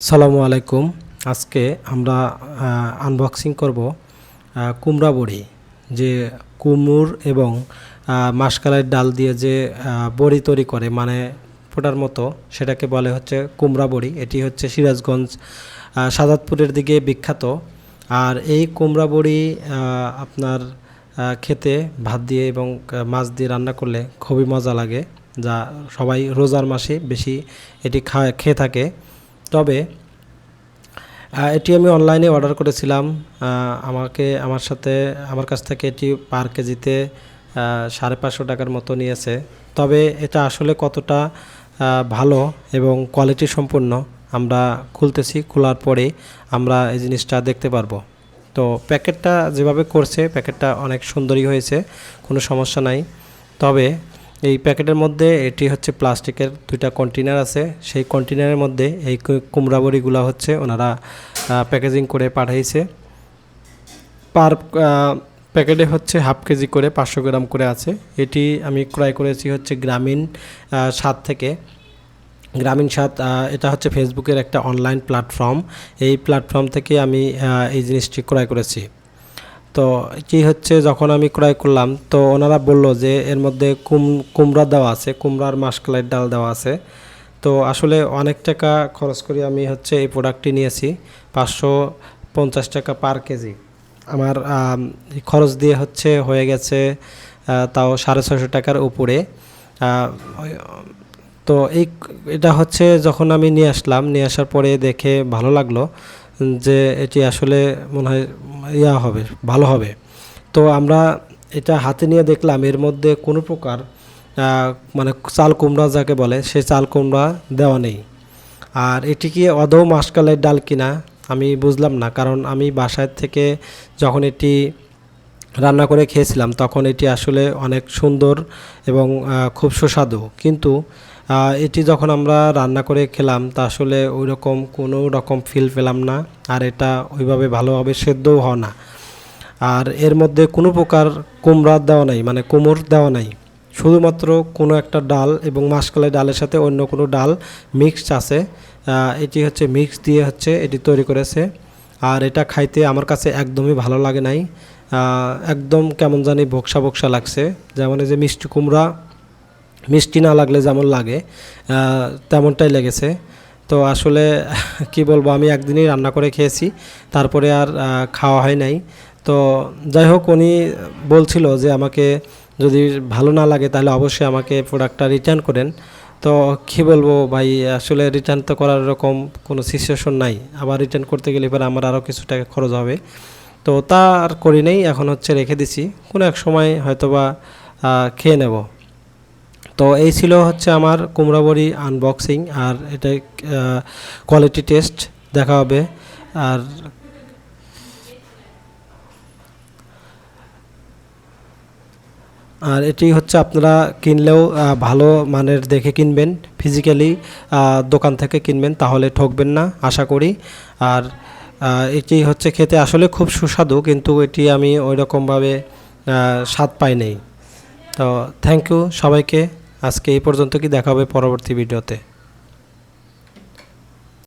সালামু আলাইকুম। আজকে আমরা আনবক্সিং করব কুমড়া বড়ি। যে কুমুর এবং মাসকালের ডাল দিয়ে যে বড়ি তৈরি করে মানে ফোটার মতো, সেটাকে বলে হচ্ছে কুমড়া বড়ি। এটি হচ্ছে সিরাজগঞ্জ সাদাতপুরের দিকে বিখ্যাত। আর এই কুমড়া বড়ি আপনার খেতে, ভাত দিয়ে এবং মাছ দিয়ে রান্না করলে খুবই মজা লাগে। যা সবাই রোজার মাসে বেশি এটি খা- খেয়ে থাকে। তবে এটি আমি অনলাইনে অর্ডার করেছিলাম। আমাকে, আমার সাথে, আমার কাছ থেকে এটি পার কেজিতে সাড়ে পাঁচশো টাকার মতো নিয়েছে। তবে এটা আসলে কতটা ভালো এবং কোয়ালিটি সম্পূর্ণ আমরা খুলতেছি, খোলার পরে আমরা এই জিনিসটা দেখতে পারব। তো প্যাকেটটা যেভাবে করছে, প্যাকেটটা অনেক সুন্দরই হয়েছে, কোনো সমস্যা নাই। তবে এই প্যাকেটের মধ্যে এটি হচ্ছে প্লাস্টিকের দুইটা কন্টেনার আছে। সেই কন্টেনারের মধ্যে এই কু- কুমড়া বড়িগুলো হচ্ছে ওনারা প্যাকেজিং করে পাঠাইছে। পার প্যাকেটে হচ্ছে হাফ কেজি করে পাঁচশো গ্রাম করে আছে। এটি আমি ক্রয় করেছি হচ্ছে গ্রামীণ স্বাদ থেকে। গ্রামীণ স্বাদ এটা হচ্ছে ফেসবুকের একটা অনলাইন প্ল্যাটফর্ম। এই প্ল্যাটফর্ম থেকে আমি এই জিনিসটি ক্রয় করেছি। তো কি হচ্ছে যখন আমি ক্রয় করলাম, তো ওনারা বলল যে এর মধ্যে কুম, কুমড়া দেওয়া আছে, কুমড়ার মাসকলাইয়ের ডাল দেওয়া আছে। তো আসলে অনেক টাকা খরচ করে আমি হচ্ছে এই প্রোডাক্টটি নিয়েছি, পাঁচশো পঞ্চাশ টাকা পার কেজি। আমার খরচ দিয়ে হচ্ছে হয়ে গেছে তাও সাড়ে ছয়শো টাকার উপরে। তো এই এটা হচ্ছে যখন আমি নিয়ে আসলাম, নিয়ে আসার পরে দেখে ভালো লাগল। যে এটি আসলে মনে হয় ইয়া হবে, ভালো হবে। তো আমরা এটা হাতে নিয়ে দেখলাম, এর মধ্যে কোনো প্রকার মানে চাল কুমড়া যাকে বলে সেই চাল কুমড়া দেওয়া নেই। আর এটি কি আদৌ মাসকালের ডাল কিনা আমি বুঝলাম না, কারণ আমি বাসায় থেকে যখন এটি রান্না করে খেয়েছিলাম, তখন এটি আসলে অনেক সুন্দর এবং খুব সুস্বাদু। কিন্তু এটি যখন আমরা রান্না করে খেলাম, তা আসলে ওই রকম কোনো রকম ফিল পেলাম না, আর এটা ওইভাবে ভালোভাবে সেদ্ধও হয় না। আর এর মধ্যে কোনো প্রকার কুমড়া দেওয়া নাই মানে কোমর দেওয়া নাই। শুধুমাত্র কোনো একটা ডাল এবং মাসকালাই ডালের সাথে অন্য কোনো ডাল মিক্স আছে। এটি হচ্ছে মিক্স দিয়ে হচ্ছে এটি তৈরি করেছে। আর এটা খাইতে আমার কাছে একদমই ভালো লাগে নাই। একদম কেমন জানি বকসা বকসা লাগছে। যেমন এই যে মিষ্টি কুমড়া মিষ্টি না লাগলে যেমন লাগে তেমনটাই লেগেছে। তো আসলে কি বলব, আমি একদিনই রান্না করে খেয়েছি, তারপরে আর খাওয়া হয় নাই। তো যাই হোক, উনি বলছিল যে আমাকে যদি ভালো না লাগে তাহলে অবশ্যই আমাকে প্রোডাক্টটা রিটার্ন করেন। তো কী বলব ভাই, আসলে রিটার্ন তো করার এরকম কোনো সিচুয়েশন নাই। আবার রিটার্ন করতে গেলে পরে আমার আরও কিছু টাকা খরচ হবে। তো তা আর করি নেই, এখন হচ্ছে রেখে দিছি। কোনো এক সময় হয়তোবা খেয়ে নেব। তো এই ছিল হচ্ছে আমার কুমড়া বড়ি আনবক্সিং আর এটা কোয়ালিটি টেস্ট দেখা হবে। আর আর এটি হচ্ছে আপনারা কিনলেও ভালো মানের দেখে কিনবেন ফিজিক্যালি দোকান থেকে কিনবেন, তাহলে ঠকবেন না, আশা করি। আর এটি হচ্ছে খেতে আসলে খুব সুস্বাদু, কিন্তু এটি আমি ওই রকমভাবে স্বাদ পাই নাই। তো থ্যাংক ইউ সবাইকে। আজকে এই পর্যন্ত কি দেখা হবে পরবর্তী ভিডিওতে?